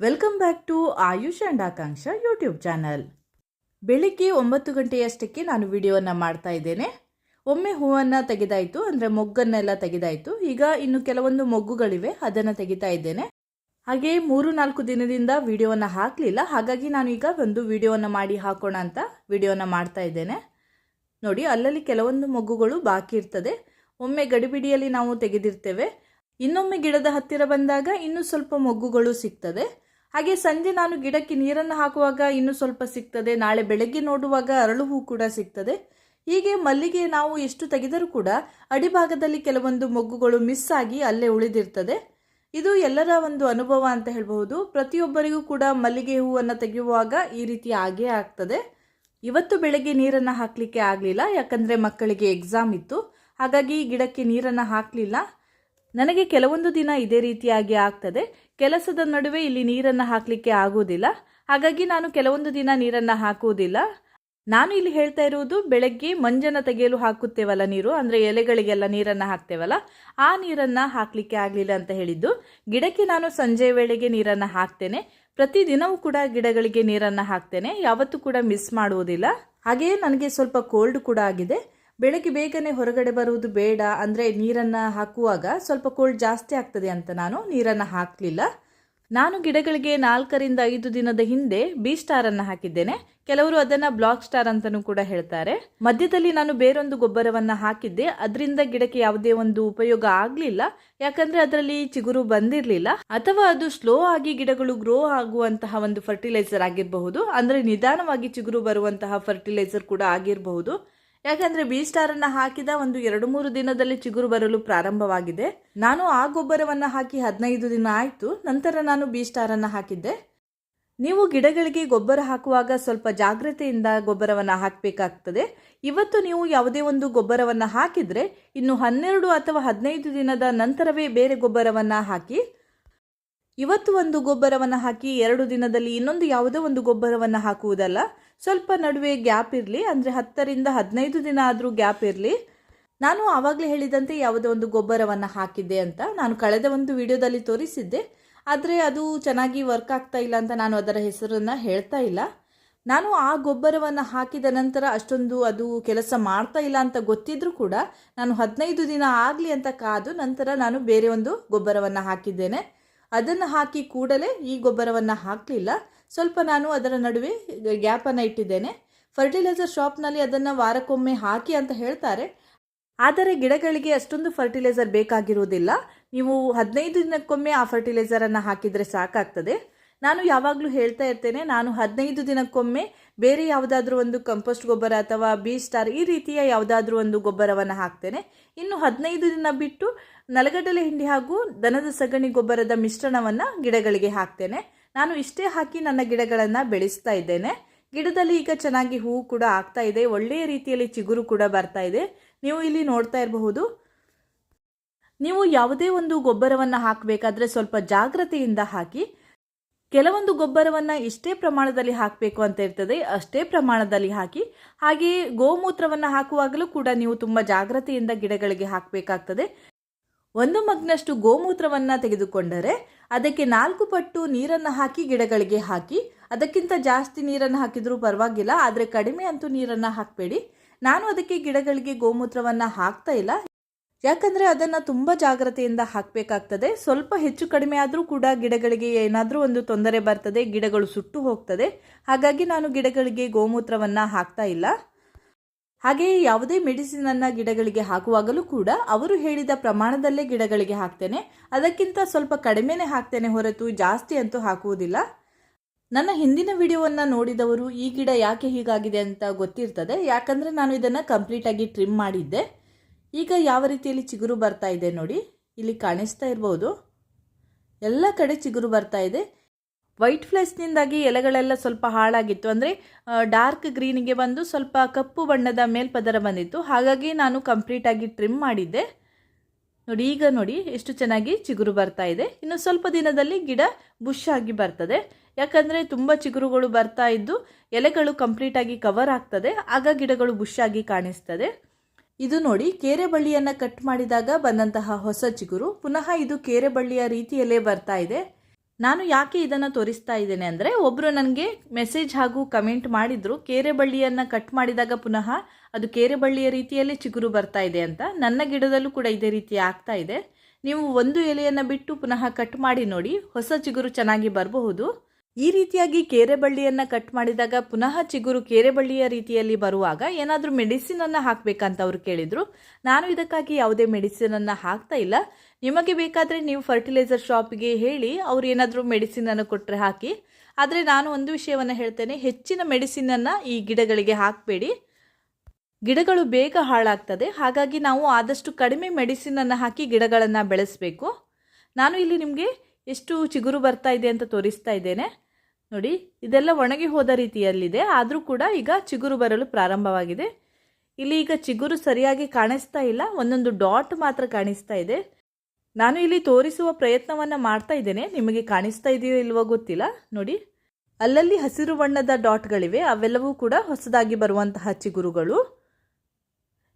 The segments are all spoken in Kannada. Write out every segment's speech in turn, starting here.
Welcome back to Ayush and Akanksha YouTube channel ಬೆಳಿಗ್ಗೆ ಒಂಬತ್ತು ಗಂಟೆಯಷ್ಟಕ್ಕೆ ನಾನು ವಿಡಿಯೋವನ್ನು ಮಾಡ್ತಾ ಇದ್ದೇನೆ. ಒಮ್ಮೆ ಹೂವನ್ನು ತೆಗೆದಾಯಿತು, ಅಂದರೆ ಮೊಗ್ಗನ್ನೆಲ್ಲ ತೆಗೆದಾಯಿತು. ಈಗ ಇನ್ನು ಕೆಲವೊಂದು ಮೊಗ್ಗುಗಳಿವೆ, ಅದನ್ನು ತೆಗಿತಾ ಇದ್ದೇನೆ. ಹಾಗೆ ಮೂರು ನಾಲ್ಕು ದಿನದಿಂದ ವಿಡಿಯೋವನ್ನು ಹಾಕಲಿಲ್ಲ. ಹಾಗಾಗಿ ನಾನು ಈಗ ಒಂದು ವಿಡಿಯೋವನ್ನು ಮಾಡಿ ಹಾಕೋಣ ಅಂತ ವಿಡಿಯೋನ ಮಾಡ್ತಾ ಇದ್ದೇನೆ. ನೋಡಿ, ಅಲ್ಲಲ್ಲಿ ಕೆಲವೊಂದು ಮೊಗ್ಗುಗಳು ಬಾಕಿ ಇರ್ತದೆ. ಒಮ್ಮೆ ಗಡಿಬಿಡಿಯಲ್ಲಿ ನಾವು ತೆಗೆದಿರ್ತೇವೆ. ಇನ್ನೊಮ್ಮೆ ಗಿಡದ ಹತ್ತಿರ ಬಂದಾಗ ಇನ್ನೂ ಸ್ವಲ್ಪ ಮೊಗ್ಗುಗಳು ಸಿಗ್ತದೆ. ಹಾಗೆ ಸಂಜೆ ನಾನು ಗಿಡಕ್ಕೆ ನೀರನ್ನು ಹಾಕುವಾಗ ಇನ್ನೂ ಸ್ವಲ್ಪ ಸಿಗ್ತದೆ. ನಾಳೆ ಬೆಳಗ್ಗೆ ನೋಡುವಾಗ ಅರಳು ಹೂ ಕೂಡ ಸಿಗ್ತದೆ. ಹೀಗೆ ಮಲ್ಲಿಗೆ ನಾವು ಎಷ್ಟು ತೆಗೆದರೂ ಕೂಡ ಅಡಿಭಾಗದಲ್ಲಿ ಕೆಲವೊಂದು ಮೊಗ್ಗುಗಳು ಮಿಸ್ ಆಗಿ ಅಲ್ಲೇ ಉಳಿದಿರ್ತದೆ. ಇದು ಎಲ್ಲರ ಒಂದು ಅನುಭವ ಅಂತ ಹೇಳಬಹುದು. ಪ್ರತಿಯೊಬ್ಬರಿಗೂ ಕೂಡ ಮಲ್ಲಿಗೆ ಹೂವನ್ನು ತೆಗೆಯುವಾಗ ಈ ರೀತಿ ಆಗೇ ಆಗ್ತದೆ. ಇವತ್ತು ಬೆಳಗ್ಗೆ ನೀರನ್ನು ಹಾಕಲಿಕ್ಕೆ ಆಗಲಿಲ್ಲ. ಯಾಕಂದರೆ ಮಕ್ಕಳಿಗೆ ಎಕ್ಸಾಮ್ ಇತ್ತು. ಹಾಗಾಗಿ ಗಿಡಕ್ಕೆ ನೀರನ್ನು ಹಾಕಲಿಲ್ಲ. ನನಗೆ ಕೆಲವೊಂದು ದಿನ ಇದೇ ರೀತಿಯಾಗಿ ಆಗ್ತದೆ. ಕೆಲಸದ ನಡುವೆ ಇಲ್ಲಿ ನೀರನ್ನು ಹಾಕಲಿಕ್ಕೆ ಆಗುವುದಿಲ್ಲ. ಹಾಗಾಗಿ ನಾನು ಕೆಲವೊಂದು ದಿನ ನೀರನ್ನು ಹಾಕುವುದಿಲ್ಲ. ನಾನು ಇಲ್ಲಿ ಹೇಳ್ತಾ ಇರುವುದು, ಬೆಳಗ್ಗೆ ಮಂಜನ ತೆಗೆಯಲು ಹಾಕುತ್ತೇವಲ್ಲ ನೀರು, ಅಂದರೆ ಎಲೆಗಳಿಗೆಲ್ಲ ನೀರನ್ನು ಹಾಕ್ತೇವಲ್ಲ, ಆ ನೀರನ್ನು ಹಾಕಲಿಕ್ಕೆ ಆಗಲಿಲ್ಲ ಅಂತ ಹೇಳಿದ್ದು, ಗಿಡಕ್ಕೆ ನಾನು ಸಂಜೆ ವೇಳೆಗೆ ನೀರನ್ನು ಹಾಕ್ತೇನೆ. ಪ್ರತಿದಿನವೂ ಕೂಡ ಗಿಡಗಳಿಗೆ ನೀರನ್ನು ಹಾಕ್ತೇನೆ. ಯಾವತ್ತೂ ಕೂಡ ಮಿಸ್ ಮಾಡುವುದಿಲ್ಲ. ಹಾಗೆಯೇ ನನಗೆ ಸ್ವಲ್ಪ ಕೋಲ್ಡ್ ಕೂಡ ಆಗಿದೆ. ಬೆಳಗ್ಗೆ ಬೇಗನೆ ಹೊರಗಡೆ ಬರುವುದು ಬೇಡ, ಅಂದರೆ ನೀರನ್ನು ಹಾಕುವಾಗ ಸ್ವಲ್ಪ ಕೋಲ್ಡ್ ಜಾಸ್ತಿ ಆಗ್ತದೆ ಅಂತ ನಾನು ನೀರನ್ನು ಹಾಕಲಿಲ್ಲ. ನಾನು ಗಿಡಗಳಿಗೆ ನಾಲ್ಕರಿಂದ ಐದು ದಿನದ ಹಿಂದೆ ಬಿ ಸ್ಟಾರನ್ನು ಹಾಕಿದ್ದೇನೆ. ಕೆಲವರು ಅದನ್ನು ಬ್ಲಾಕ್ ಸ್ಟಾರ್ ಅಂತಲೂ ಕೂಡ ಹೇಳ್ತಾರೆ. ಮಧ್ಯದಲ್ಲಿ ನಾನು ಬೇರೊಂದು ಗೊಬ್ಬರವನ್ನು ಹಾಕಿದ್ದೆ. ಅದರಿಂದ ಗಿಡಕ್ಕೆ ಯಾವುದೇ ಒಂದು ಉಪಯೋಗ ಆಗಲಿಲ್ಲ. ಯಾಕಂದ್ರೆ ಅದರಲ್ಲಿ ಚಿಗುರು ಬಂದಿರಲಿಲ್ಲ. ಅಥವಾ ಅದು ಸ್ಲೋ ಆಗಿ ಗಿಡಗಳು ಗ್ರೋ ಆಗುವಂತಹ ಒಂದು ಫರ್ಟಿಲೈಸರ್ ಆಗಿರಬಹುದು. ಅಂದರೆ ನಿಧಾನವಾಗಿ ಚಿಗುರು ಬರುವಂತಹ ಫರ್ಟಿಲೈಸರ್ ಕೂಡ ಆಗಿರಬಹುದು. ಯಾಕಂದ್ರೆ ಬಿ ಸ್ಟಾರ್ ಅನ್ನ ಹಾಕಿದ ಒಂದು ಎರಡು ಮೂರು ದಿನದಲ್ಲಿ ಚಿಗುರು ಬರಲು ಪ್ರಾರಂಭವಾಗಿದೆ. ನಾನು ಆ ಗೊಬ್ಬರವನ್ನು ಹಾಕಿ ಹದಿನೈದು ದಿನ ಆಯ್ತು. ನಂತರ ನಾನು ಬಿ ಸ್ಟಾರ್ ಅನ್ನ ಹಾಕಿದ್ದೆ. ನೀವು ಗಿಡಗಳಿಗೆ ಗೊಬ್ಬರ ಹಾಕುವಾಗ ಸ್ವಲ್ಪ ಜಾಗ್ರತೆಯಿಂದ ಗೊಬ್ಬರವನ್ನು ಹಾಕಬೇಕಾಗ್ತದೆ. ಇವತ್ತು ನೀವು ಯಾವುದೇ ಒಂದು ಗೊಬ್ಬರವನ್ನು ಹಾಕಿದರೆ ಇನ್ನು ಹನ್ನೆರಡು ಅಥವಾ ಹದಿನೈದು ದಿನದ ನಂತರವೇ ಬೇರೆ ಗೊಬ್ಬರವನ್ನು ಹಾಕಿ ಇವತ್ತು ಒಂದು ಗೊಬ್ಬರವನ್ನು ಹಾಕಿ ಎರಡು ದಿನದಲ್ಲಿ ಇನ್ನೊಂದು ಯಾವುದೋ ಒಂದು ಗೊಬ್ಬರವನ್ನು ಹಾಕುವುದಲ್ಲ. ಸ್ವಲ್ಪ ನಡುವೆ ಗ್ಯಾಪ್ ಇರಲಿ, ಅಂದರೆ ಹತ್ತರಿಂದ ಹದಿನೈದು ದಿನ ಆದರೂ ಗ್ಯಾಪ್ ಇರಲಿ. ನಾನು ಆವಾಗಲೇ ಹೇಳಿದಂತೆ ಯಾವುದೋ ಒಂದು ಗೊಬ್ಬರವನ್ನು ಹಾಕಿದ್ದೆ ಅಂತ ನಾನು ಕಳೆದ ಒಂದು ವಿಡಿಯೋದಲ್ಲಿ ತೋರಿಸಿದ್ದೆ. ಆದರೆ ಅದು ಚೆನ್ನಾಗಿ ವರ್ಕ್ ಆಗ್ತಾ ಇಲ್ಲ ಅಂತ ನಾನು ಅದರ ಹೆಸರನ್ನು ಹೇಳ್ತಾ ಇಲ್ಲ. ನಾನು ಆ ಗೊಬ್ಬರವನ್ನು ಹಾಕಿದ ನಂತರ ಅಷ್ಟೊಂದು ಅದು ಕೆಲಸ ಮಾಡ್ತಾ ಇಲ್ಲ ಅಂತ ಗೊತ್ತಿದ್ರೂ ಕೂಡ ನಾನು ಹದಿನೈದು ದಿನ ಆಗಲಿ ಅಂತ ಕಾದು ನಂತರ ನಾನು ಬೇರೆ ಒಂದು ಗೊಬ್ಬರವನ್ನು ಹಾಕಿದ್ದೇನೆ. ಅದನ್ನು ಹಾಕಿ ಕೂಡಲೇ ಈ ಗೊಬ್ಬರವನ್ನು ಹಾಕಲಿಲ್ಲ. ಸ್ವಲ್ಪ ನಾನು ಅದರ ನಡುವೆ ಗ್ಯಾಪನ್ನು ಇಟ್ಟಿದ್ದೇನೆ. ಫರ್ಟಿಲೈಸರ್ ಶಾಪ್ನಲ್ಲಿ ಅದನ್ನು ವಾರಕ್ಕೊಮ್ಮೆ ಹಾಕಿ ಅಂತ ಹೇಳ್ತಾರೆ. ಆದರೆ ಗಿಡಗಳಿಗೆ ಅಷ್ಟೊಂದು ಫರ್ಟಿಲೈಸರ್ ಬೇಕಾಗಿರುವುದಿಲ್ಲ. ನೀವು ಹದಿನೈದು ದಿನಕ್ಕೊಮ್ಮೆ ಆ ಫರ್ಟಿಲೈಸರನ್ನು ಹಾಕಿದರೆ ಸಾಕಾಗ್ತದೆ. ನಾನು ಯಾವಾಗಲೂ ಹೇಳ್ತಾ ಇರ್ತೇನೆ, ನಾನು ಹದಿನೈದು ದಿನಕ್ಕೊಮ್ಮೆ ಬೇರೆ ಯಾವುದಾದ್ರೂ ಒಂದು ಕಂಪೋಸ್ಟ್ ಗೊಬ್ಬರ ಅಥವಾ ಬಿ ಸ್ಟಾರ್ ಈ ರೀತಿಯ ಯಾವುದಾದ್ರೂ ಒಂದು ಗೊಬ್ಬರವನ್ನು ಹಾಕ್ತೇನೆ. ಇನ್ನು ಹದಿನೈದು ದಿನ ಬಿಟ್ಟು ನಲಗಡಲೆ ಹಿಂಡಿ ಹಾಗೂ ದನದ ಸಗಣಿ ಗೊಬ್ಬರದ ಮಿಶ್ರಣವನ್ನು ಗಿಡಗಳಿಗೆ ಹಾಕ್ತೇನೆ. ನಾನು ಇಷ್ಟೇ ಹಾಕಿ ನನ್ನ ಗಿಡಗಳನ್ನು ಬೆಳೆಸ್ತಾ ಇದ್ದೇನೆ. ಗಿಡದಲ್ಲಿ ಈಗ ಚೆನ್ನಾಗಿ ಹೂವು ಕೂಡ ಆಗ್ತಾ ಇದೆ. ಒಳ್ಳೆಯ ರೀತಿಯಲ್ಲಿ ಚಿಗುರು ಕೂಡ ಬರ್ತಾ ಇದೆ. ನೀವು ಇಲ್ಲಿ ನೋಡ್ತಾ ಇರಬಹುದು. ನೀವು ಯಾವುದೇ ಒಂದು ಗೊಬ್ಬರವನ್ನು ಹಾಕಬೇಕಾದ್ರೆ ಸ್ವಲ್ಪ ಜಾಗ್ರತೆಯಿಂದ ಹಾಕಿ ಕೆಲವೊಂದು ಗೊಬ್ಬರವನ್ನು ಇಷ್ಟೇ ಪ್ರಮಾಣದಲ್ಲಿ ಹಾಕಬೇಕು ಅಂತ ಇರ್ತದೆ, ಅಷ್ಟೇ ಪ್ರಮಾಣದಲ್ಲಿ ಹಾಕಿ, ಹಾಗೆಯೇ ಗೋಮೂತ್ರವನ್ನು ಹಾಕುವಾಗಲೂ ಕೂಡ ನೀವು ತುಂಬ ಜಾಗ್ರತೆಯಿಂದ ಗಿಡಗಳಿಗೆ ಹಾಕಬೇಕಾಗ್ತದೆ. ಒಂದು ಮಗ್ನಷ್ಟು ಗೋಮೂತ್ರವನ್ನು ತೆಗೆದುಕೊಂಡರೆ ಅದಕ್ಕೆ ನಾಲ್ಕು ಪಟ್ಟು ನೀರನ್ನು ಹಾಕಿ ಗಿಡಗಳಿಗೆ ಹಾಕಿ, ಅದಕ್ಕಿಂತ ಜಾಸ್ತಿ ನೀರನ್ನು ಹಾಕಿದರೂ ಪರವಾಗಿಲ್ಲ, ಆದರೆ ಕಡಿಮೆ ಅಂತೂ ನೀರನ್ನು ಹಾಕಬೇಡಿ. ನಾನು ಅದಕ್ಕೆ ಗಿಡಗಳಿಗೆ ಗೋಮೂತ್ರವನ್ನು ಹಾಕ್ತಾ ಇಲ್ಲ. ಯಾಕಂದರೆ ಅದನ್ನು ತುಂಬ ಜಾಗ್ರತೆಯಿಂದ ಹಾಕಬೇಕಾಗ್ತದೆ. ಸ್ವಲ್ಪ ಹೆಚ್ಚು ಕಡಿಮೆ ಆದರೂ ಕೂಡ ಗಿಡಗಳಿಗೆ ಏನಾದರೂ ಒಂದು ತೊಂದರೆ ಬರ್ತದೆ, ಗಿಡಗಳು ಸುಟ್ಟು ಹೋಗ್ತದೆ. ಹಾಗಾಗಿ ನಾನು ಗಿಡಗಳಿಗೆ ಗೋಮೂತ್ರವನ್ನು ಹಾಕ್ತಾ ಇಲ್ಲ. ಹಾಗೆಯೇ ಯಾವುದೇ ಮೆಡಿಸಿನನ್ನು ಗಿಡಗಳಿಗೆ ಹಾಕುವಾಗಲೂ ಕೂಡ ಅವರು ಹೇಳಿದ ಪ್ರಮಾಣದಲ್ಲೇ ಗಿಡಗಳಿಗೆ ಹಾಕ್ತೇನೆ. ಅದಕ್ಕಿಂತ ಸ್ವಲ್ಪ ಕಡಿಮೆನೇ ಹಾಕ್ತೇನೆ ಹೊರತು ಜಾಸ್ತಿ ಅಂತೂ ಹಾಕುವುದಿಲ್ಲ. ನನ್ನ ಹಿಂದಿನ ವಿಡಿಯೋವನ್ನು ನೋಡಿದವರು, ಈ ಗಿಡ ಯಾಕೆ ಹೀಗಾಗಿದೆ ಅಂತ ಗೊತ್ತಿರ್ತದೆ. ಯಾಕಂದರೆ ನಾನು ಇದನ್ನು ಕಂಪ್ಲೀಟಾಗಿ ಟ್ರಿಮ್ ಮಾಡಿದ್ದೆ. ಈಗ ಯಾವ ರೀತಿಯಲ್ಲಿ ಚಿಗುರು ಬರ್ತಾ ಇದೆ ನೋಡಿ. ಇಲ್ಲಿ ಕಾಣಿಸ್ತಾ ಇರ್ಬೋದು. ಎಲ್ಲ ಕಡೆ ಚಿಗುರು ಬರ್ತಾ ಇದೆ. ವೈಟ್ ಫ್ಲೆಸ್ನಿಂದಾಗಿ ಎಲೆಗಳೆಲ್ಲ ಸ್ವಲ್ಪ ಹಾಳಾಗಿತ್ತು. ಅಂದರೆ ಡಾರ್ಕ್ ಗ್ರೀನಿಗೆ ಬಂದು ಸ್ವಲ್ಪ ಕಪ್ಪು ಬಣ್ಣದ ಮೇಲ್ಪದರ ಬಂದಿತ್ತು. ಹಾಗಾಗಿ ನಾನು ಕಂಪ್ಲೀಟಾಗಿ ಟ್ರಿಮ್ ಮಾಡಿದ್ದೆ. ನೋಡಿ, ಈಗ ನೋಡಿ ಎಷ್ಟು ಚೆನ್ನಾಗಿ ಚಿಗುರು ಬರ್ತಾ ಇದೆ. ಇನ್ನು ಸ್ವಲ್ಪ ದಿನದಲ್ಲಿ ಗಿಡ ಬುಷ್ ಆಗಿ ಬರ್ತದೆ. ಯಾಕಂದರೆ ತುಂಬ ಚಿಗುರುಗಳು ಬರ್ತಾ ಇದ್ದು ಎಲೆಗಳು ಕಂಪ್ಲೀಟಾಗಿ ಕವರ್ ಆಗ್ತದೆ. ಆಗ ಗಿಡಗಳು ಬುಷ್ ಆಗಿ ಕಾಣಿಸ್ತದೆ. ಇದು ನೋಡಿ ಕೇರೆ ಬಳ್ಳಿಯನ್ನು ಕಟ್ ಮಾಡಿದಾಗ ಬಂದಂತಹ ಹೊಸ ಚಿಗುರು. ಪುನಃ ಇದು ಕೇರೆ ಬಳ್ಳಿಯ ರೀತಿಯಲ್ಲೇ ಬರ್ತಾ ಇದೆ. ನಾನು ಯಾಕೆ ಇದನ್ನು ತೋರಿಸ್ತಾ ಇದ್ದೇನೆ ಅಂದರೆ ಒಬ್ಬರು ನನಗೆ ಮೆಸೇಜ್ ಹಾಗೂ ಕಮೆಂಟ್ ಮಾಡಿದ್ರು, ಕೇರೆ ಬಳ್ಳಿಯನ್ನು ಕಟ್ ಮಾಡಿದಾಗ ಪುನಃ ಅದು ಕೇರೆ ಬಳ್ಳಿಯ ರೀತಿಯಲ್ಲೇ ಚಿಗುರು ಬರ್ತಾ ಇದೆ ಅಂತ. ನನ್ನ ಗಿಡದಲ್ಲೂ ಕೂಡ ಇದೇ ರೀತಿ ಆಗ್ತಾ ಇದೆ. ನೀವು ಒಂದು ಎಲೆಯನ್ನು ಬಿಟ್ಟು ಪುನಃ ಕಟ್ ಮಾಡಿ ನೋಡಿ, ಹೊಸ ಚಿಗುರು ಚೆನ್ನಾಗಿ ಬರಬಹುದು. ಈ ರೀತಿಯಾಗಿ ಕೇರೆ ಬಳ್ಳಿಯನ್ನು ಕಟ್ ಮಾಡಿದಾಗ ಪುನಃ ಚಿಗುರು ಕೇರೆ ಬಳ್ಳಿಯ ರೀತಿಯಲ್ಲಿ ಬರುವಾಗ ಏನಾದರೂ ಮೆಡಿಸಿನನ್ನು ಹಾಕಬೇಕಂತ ಅವರು ಕೇಳಿದರು. ನಾನು ಇದಕ್ಕಾಗಿ ಯಾವುದೇ ಮೆಡಿಸಿನನ್ನು ಹಾಕ್ತಾ ಇಲ್ಲ. ನಿಮಗೆ ಬೇಕಾದರೆ ನೀವು ಫರ್ಟಿಲೈಸರ್ ಶಾಪಿಗೆ ಹೇಳಿ ಅವ್ರು ಏನಾದರೂ ಮೆಡಿಸಿನನ್ನು ಕೊಟ್ಟರೆ ಹಾಕಿ. ಆದರೆ ನಾನು ಒಂದು ವಿಷಯವನ್ನು ಹೇಳ್ತೇನೆ, ಹೆಚ್ಚಿನ ಮೆಡಿಸಿನನ್ನು ಈ ಗಿಡಗಳಿಗೆ ಹಾಕಬೇಡಿ. ಗಿಡಗಳು ಬೇಗ ಹಾಳಾಗ್ತದೆ, ಹಾಗಾಗಿ ನಾವು ಆದಷ್ಟು ಕಡಿಮೆ ಮೆಡಿಸಿನನ್ನು ಹಾಕಿ ಗಿಡಗಳನ್ನು ಬೆಳೆಸಬೇಕು. ನಾನು ಇಲ್ಲಿ ನಿಮಗೆ ಎಷ್ಟು ಚಿಗುರು ಬರ್ತಾ ಇದೆ ಅಂತ ತೋರಿಸ್ತಾ ಇದ್ದೇನೆ. ನೋಡಿ, ಇದೆಲ್ಲ ಒಣಗಿ ಹೋದ ರೀತಿಯಲ್ಲಿದೆ. ಆದರೂ ಕೂಡ ಈಗ ಚಿಗುರು ಬರಲು ಪ್ರಾರಂಭವಾಗಿದೆ. ಇಲ್ಲಿ ಈಗ ಚಿಗುರು ಸರಿಯಾಗಿ ಕಾಣಿಸ್ತಾ ಇಲ್ಲ. ಒಂದೊಂದು ಡಾಟ್ ಮಾತ್ರ ಕಾಣಿಸ್ತಾ ಇದೆ. ನಾನು ಇಲ್ಲಿ ತೋರಿಸುವ ಪ್ರಯತ್ನವನ್ನು ಮಾಡ್ತಾ ಇದ್ದೇನೆ. ನಿಮಗೆ ಕಾಣಿಸ್ತಾ ಇದೆಯೋ ಇಲ್ವೋ ಗೊತ್ತಿಲ್ಲ. ನೋಡಿ, ಅಲ್ಲಲ್ಲಿ ಹಸಿರು ಬಣ್ಣದ ಡಾಟ್ಗಳಿವೆ. ಅವೆಲ್ಲವೂ ಕೂಡ ಹೊಸದಾಗಿ ಬರುವಂತಹ ಚಿಗುರುಗಳು.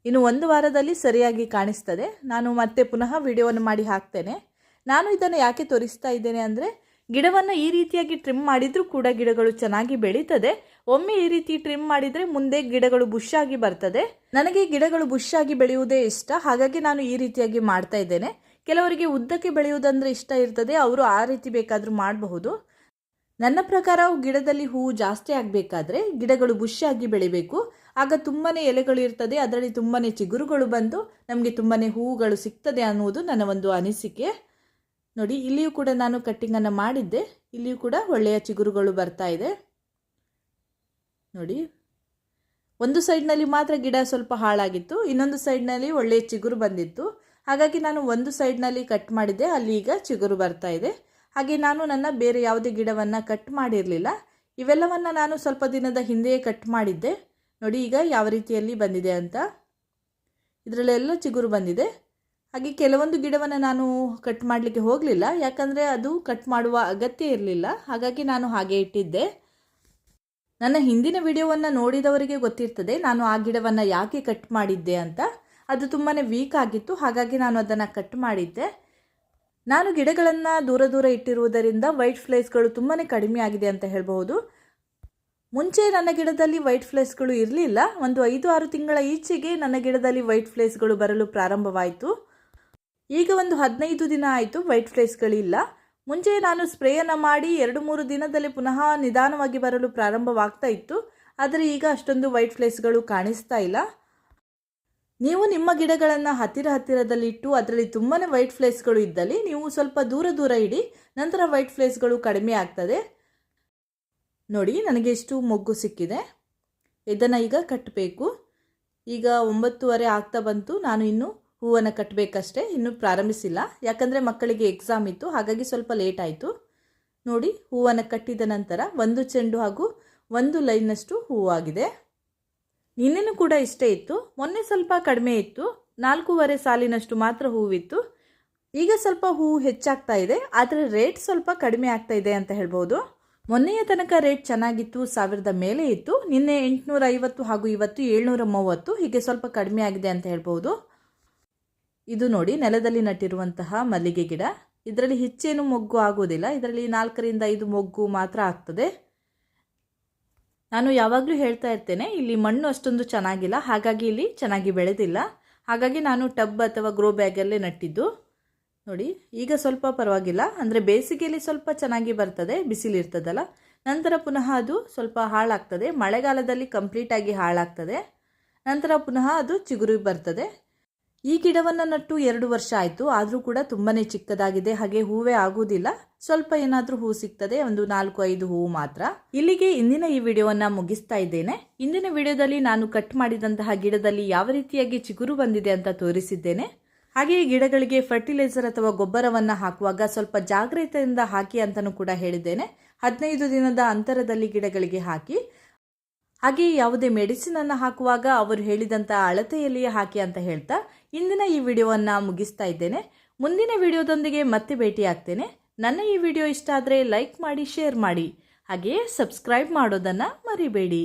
ಇನ್ನು ಒಂದು ವಾರದಲ್ಲಿ ಸರಿಯಾಗಿ ಕಾಣಿಸ್ತದೆ. ನಾನು ಮತ್ತೆ ಪುನಃ ವಿಡಿಯೋವನ್ನು ಮಾಡಿ ಹಾಕ್ತೇನೆ. ನಾನು ಇದನ್ನು ಯಾಕೆ ತೋರಿಸ್ತಾ ಇದ್ದೇನೆ ಅಂದರೆ, ಗಿಡವನ್ನು ಈ ರೀತಿಯಾಗಿ ಟ್ರಿಮ್ ಮಾಡಿದರೂ ಕೂಡ ಗಿಡಗಳು ಚೆನ್ನಾಗಿ ಬೆಳೀತದೆ. ಒಮ್ಮೆ ಈ ರೀತಿ ಟ್ರಿಮ್ ಮಾಡಿದರೆ ಮುಂದೆ ಗಿಡಗಳು ಬುಷ್ ಆಗಿ ಬರ್ತದೆ. ನನಗೆ ಗಿಡಗಳು ಬುಷ್ ಆಗಿ ಬೆಳೆಯುವುದೇ ಇಷ್ಟ. ಹಾಗಾಗಿ ನಾನು ಈ ರೀತಿಯಾಗಿ ಮಾಡ್ತಾ ಇದ್ದೇನೆ. ಕೆಲವರಿಗೆ ಉದ್ದಕ್ಕೆ ಬೆಳೆಯುವುದಂದ್ರೆ ಇಷ್ಟ ಇರ್ತದೆ. ಅವರು ಆ ರೀತಿ ಬೇಕಾದರೂ ಮಾಡಬಹುದು. ನನ್ನ ಪ್ರಕಾರ ಗಿಡದಲ್ಲಿ ಹೂವು ಜಾಸ್ತಿ ಆಗಬೇಕಾದ್ರೆ ಗಿಡಗಳು ಬುಷ್ ಆಗಿ ಬೆಳಿಬೇಕು. ಆಗ ತುಂಬಾ ಎಲೆಗಳು ಇರ್ತದೆ. ಅದರಲ್ಲಿ ತುಂಬಾ ಚಿಗುರುಗಳು ಬಂದು ನಮಗೆ ತುಂಬಾ ಹೂವುಗಳು ಸಿಗ್ತದೆ ಅನ್ನುವುದು ನನ್ನ ಒಂದು ಅನಿಸಿಕೆ. ನೋಡಿ, ಇಲ್ಲಿಯೂ ಕೂಡ ನಾನು ಕಟ್ಟಿಂಗನ್ನು ಮಾಡಿದ್ದೆ. ಇಲ್ಲಿಯೂ ಕೂಡ ಒಳ್ಳೆಯ ಚಿಗುರುಗಳು ಬರ್ತಾ ಇದೆ. ನೋಡಿ, ಒಂದು ಸೈಡ್ನಲ್ಲಿ ಮಾತ್ರ ಗಿಡ ಸ್ವಲ್ಪ ಹಾಳಾಗಿತ್ತು, ಇನ್ನೊಂದು ಸೈಡ್ನಲ್ಲಿ ಒಳ್ಳೆಯ ಚಿಗುರು ಬಂದಿತ್ತು. ಹಾಗಾಗಿ ನಾನು ಒಂದು ಸೈಡ್ನಲ್ಲಿ ಕಟ್ ಮಾಡಿದ್ದೆ, ಅಲ್ಲಿ ಈಗ ಚಿಗುರು ಬರ್ತಾ ಇದೆ. ಹಾಗೆ ನಾನು ನನ್ನ ಬೇರೆ ಯಾವುದೇ ಗಿಡವನ್ನು ಕಟ್ ಮಾಡಿರಲಿಲ್ಲ. ಇವೆಲ್ಲವನ್ನು ನಾನು ಸ್ವಲ್ಪ ದಿನದ ಹಿಂದೆಯೇ ಕಟ್ ಮಾಡಿದ್ದೆ. ನೋಡಿ, ಈಗ ಯಾವ ರೀತಿಯಲ್ಲಿ ಬಂದಿದೆ ಅಂತ. ಇದರಲ್ಲೆಲ್ಲ ಚಿಗುರು ಬಂದಿದೆ. ಹಾಗೆ ಕೆಲವೊಂದು ಗಿಡವನ್ನು ನಾನು ಕಟ್ ಮಾಡಲಿಕ್ಕೆ ಹೋಗಲಿಲ್ಲ. ಯಾಕಂದರೆ ಅದು ಕಟ್ ಮಾಡುವ ಅಗತ್ಯ ಇರಲಿಲ್ಲ. ಹಾಗಾಗಿ ನಾನು ಹಾಗೆ ಇಟ್ಟಿದ್ದೆ. ನನ್ನ ಹಿಂದಿನ ವಿಡಿಯೋವನ್ನು ನೋಡಿದವರಿಗೆ ಗೊತ್ತಿರ್ತದೆ, ನಾನು ಆ ಗಿಡವನ್ನು ಯಾಕೆ ಕಟ್ ಮಾಡಿದ್ದೆ ಅಂತ. ಅದು ತುಂಬಾ ವೀಕ್ ಆಗಿತ್ತು, ಹಾಗಾಗಿ ನಾನು ಅದನ್ನು ಕಟ್ ಮಾಡಿದ್ದೆ. ನಾನು ಗಿಡಗಳನ್ನು ದೂರ ದೂರ ಇಟ್ಟಿರುವುದರಿಂದ ವೈಟ್ ಫ್ಲೇಸ್ಗಳು ತುಂಬಾ ಕಡಿಮೆ ಆಗಿದೆ ಅಂತ ಹೇಳಬಹುದು. ಮುಂಚೆ ನನ್ನ ಗಿಡದಲ್ಲಿ ವೈಟ್ ಫ್ಲೇಸ್ಗಳು ಇರಲಿಲ್ಲ. ಒಂದು ಐದು ಆರು ತಿಂಗಳ ಈಚೆಗೆ ನನ್ನ ಗಿಡದಲ್ಲಿ ವೈಟ್ ಫ್ಲೇಸ್ಗಳು ಬರಲು ಪ್ರಾರಂಭವಾಯಿತು. ಈಗ ಒಂದು ಹದಿನೈದು ದಿನ ಆಯಿತು, ವೈಟ್ ಫ್ಲೇಸ್ಗಳಿಲ್ಲ. ಮುಂಚೆ ನಾನು ಸ್ಪ್ರೇಯನ್ನು ಮಾಡಿ ಎರಡು ಮೂರು ದಿನದಲ್ಲಿ ಪುನಃ ನಿಧಾನವಾಗಿ ಬರಲು ಪ್ರಾರಂಭವಾಗ್ತಾ ಇತ್ತು. ಆದರೆ ಈಗ ಅಷ್ಟೊಂದು ವೈಟ್ ಫ್ಲೇಸ್ಗಳು ಕಾಣಿಸ್ತಾ ಇಲ್ಲ. ನೀವು ನಿಮ್ಮ ಗಿಡಗಳನ್ನು ಹತ್ತಿರ ಹತ್ತಿರದಲ್ಲಿಟ್ಟು ಅದರಲ್ಲಿ ತುಂಬಾ ವೈಟ್ ಫ್ಲೇಸ್ಗಳು ಇದ್ದಲ್ಲಿ ನೀವು ಸ್ವಲ್ಪ ದೂರ ದೂರ ಇಡಿ, ನಂತರ ವೈಟ್ ಫ್ಲೇಸ್ಗಳು ಕಡಿಮೆ ಆಗ್ತದೆ. ನೋಡಿ, ನನಗೆ ಇಷ್ಟು ಮೊಗ್ಗು ಸಿಕ್ಕಿದೆ. ಇದನ್ನು ಈಗ ಕಟ್ಟಬೇಕು ಈಗ ಒಂಬತ್ತುವರೆ ಆಗ್ತಾ ಬಂತು. ನಾನು ಇನ್ನು ಹೂವನ್ನು ಕಟ್ಟಬೇಕಷ್ಟೇ ಇನ್ನೂ ಪ್ರಾರಂಭಿಸಿಲ್ಲ. ಯಾಕಂದರೆ ಮಕ್ಕಳಿಗೆ ಎಕ್ಸಾಮ್ ಇತ್ತು, ಹಾಗಾಗಿ ಸ್ವಲ್ಪ ಲೇಟ್ ಆಯಿತು. ನೋಡಿ, ಹೂವನ್ನು ಕಟ್ಟಿದ ನಂತರ ಒಂದು ಚೆಂಡು ಹಾಗೂ ಒಂದು ಲೈನ್ನಷ್ಟು ಹೂವಾಗಿದೆ. ನಿನ್ನೆನೂ ಕೂಡ ಇಷ್ಟೇ ಇತ್ತು. ಮೊನ್ನೆ ಸ್ವಲ್ಪ ಕಡಿಮೆ ಇತ್ತು. ನಾಲ್ಕೂವರೆ ಸಾಲಿನಷ್ಟು ಮಾತ್ರ ಹೂವಿತ್ತು. ಈಗ ಸ್ವಲ್ಪ ಹೂವು ಹೆಚ್ಚಾಗ್ತಾ ಇದೆ, ಆದರೆ ರೇಟ್ ಸ್ವಲ್ಪ ಕಡಿಮೆ ಆಗ್ತಾ ಇದೆ ಅಂತ ಹೇಳ್ಬೋದು. ಮೊನ್ನೆಯ ತನಕ ರೇಟ್ ಚೆನ್ನಾಗಿತ್ತು, ಸಾವಿರದ ಮೇಲೆ ಇತ್ತು. ನಿನ್ನೆ ಎಂಟುನೂರ ಐವತ್ತು ಹಾಗೂ ಇವತ್ತು ಏಳ್ನೂರ ಮೂವತ್ತು ಹೀಗೆ ಸ್ವಲ್ಪ ಕಡಿಮೆ ಆಗಿದೆ ಅಂತ ಹೇಳ್ಬೋದು. ಇದು ನೋಡಿ ನೆಲದಲ್ಲಿ ನಟ್ಟಿರುವಂತಹ ಮಲ್ಲಿಗೆ ಗಿಡ. ಇದರಲ್ಲಿ ಹೆಚ್ಚೇನು ಮೊಗ್ಗು ಆಗುವುದಿಲ್ಲ. ಇದರಲ್ಲಿ ನಾಲ್ಕರಿಂದ ಐದು ಮೊಗ್ಗು ಮಾತ್ರ ಆಗ್ತದೆ. ನಾನು ಯಾವಾಗಲೂ ಹೇಳ್ತಾ ಇರ್ತೇನೆ, ಇಲ್ಲಿ ಮಣ್ಣು ಅಷ್ಟೊಂದು ಚೆನ್ನಾಗಿಲ್ಲ. ಹಾಗಾಗಿ ಇಲ್ಲಿ ಚೆನ್ನಾಗಿ ಬೆಳೆದಿಲ್ಲ. ಹಾಗಾಗಿ ನಾನು ಟಬ್ ಅಥವಾ ಗ್ರೋ ಬ್ಯಾಗಲ್ಲೇ ನಟ್ಟಿದ್ದು. ನೋಡಿ, ಈಗ ಸ್ವಲ್ಪ ಪರವಾಗಿಲ್ಲ. ಅಂದರೆ ಬೇಸಿಗೆಯಲ್ಲಿ ಸ್ವಲ್ಪ ಚೆನ್ನಾಗಿ ಬರ್ತದೆ, ಬಿಸಿಲಿರ್ತದಲ್ಲ. ನಂತರ ಪುನಃ ಅದು ಸ್ವಲ್ಪ ಹಾಳಾಗ್ತದೆ. ಮಳೆಗಾಲದಲ್ಲಿ ಕಂಪ್ಲೀಟಾಗಿ ಹಾಳಾಗ್ತದೆ. ನಂತರ ಪುನಃ ಅದು ಚಿಗುರು ಬರ್ತದೆ. ಈ ಗಿಡವನ್ನು ನಟ್ಟು ಎರಡು ವರ್ಷ ಆಯಿತು. ಆದರೂ ಕೂಡ ತುಂಬಾ ಚಿಕ್ಕದಾಗಿದೆ. ಹಾಗೆ ಹೂವೇ ಆಗುವುದಿಲ್ಲ ಸ್ವಲ್ಪ ಏನಾದರೂ ಹೂ ಸಿಗ್ತದೆ. ಒಂದು ನಾಲ್ಕು, ಐದು ಹೂವು ಮಾತ್ರ. ಇಲ್ಲಿಗೆ ಇಂದಿನ ಈ ವಿಡಿಯೋವನ್ನು ಮುಗಿಸ್ತಾ ಇದ್ದೇನೆ. ಇಂದಿನ ವಿಡಿಯೋದಲ್ಲಿ ನಾನು ಕಟ್ ಮಾಡಿದಂತಹ ಗಿಡದಲ್ಲಿ ಯಾವ ರೀತಿಯಾಗಿ ಚಿಗುರು ಬಂದಿದೆ ಅಂತ ತೋರಿಸಿದ್ದೇನೆ. ಹಾಗೆ ಈ ಗಿಡಗಳಿಗೆ ಫರ್ಟಿಲೈಸರ್ ಅಥವಾ ಗೊಬ್ಬರವನ್ನು ಹಾಕುವಾಗ ಸ್ವಲ್ಪ ಜಾಗ್ರತೆಯಿಂದ ಹಾಕಿ ಅಂತಲೂ ಕೂಡ ಹೇಳಿದ್ದೇನೆ. ಹದಿನೈದು ದಿನದ ಅಂತರದಲ್ಲಿ ಗಿಡಗಳಿಗೆ ಹಾಕಿ. ಹಾಗೆ ಯಾವುದೇ ಮೆಡಿಸಿನ್ ಅನ್ನು ಹಾಕುವಾಗ ಅವರು ಹೇಳಿದಂಥ ಅಳತೆಯಲ್ಲಿಯೇ ಹಾಕಿ ಅಂತ ಹೇಳ್ತಾ ಇಂದಿನ ಈ ವಿಡಿಯೋವನ್ನು ಮುಗಿಸ್ತಾ ಇದ್ದೇನೆ. ಮುಂದಿನ ವಿಡಿಯೋದೊಂದಿಗೆ ಮತ್ತೆ ಭೇಟಿಯಾಗ್ತೇನೆ. ನನ್ನ ಈ ವಿಡಿಯೋ ಇಷ್ಟ ಆದರೆ ಲೈಕ್ ಮಾಡಿ ಶೇರ್ ಮಾಡಿ. ಹಾಗೆಯೇ ಸಬ್ಸ್ಕ್ರೈಬ್ ಮಾಡೋದನ್ನು ಮರಿಬೇಡಿ.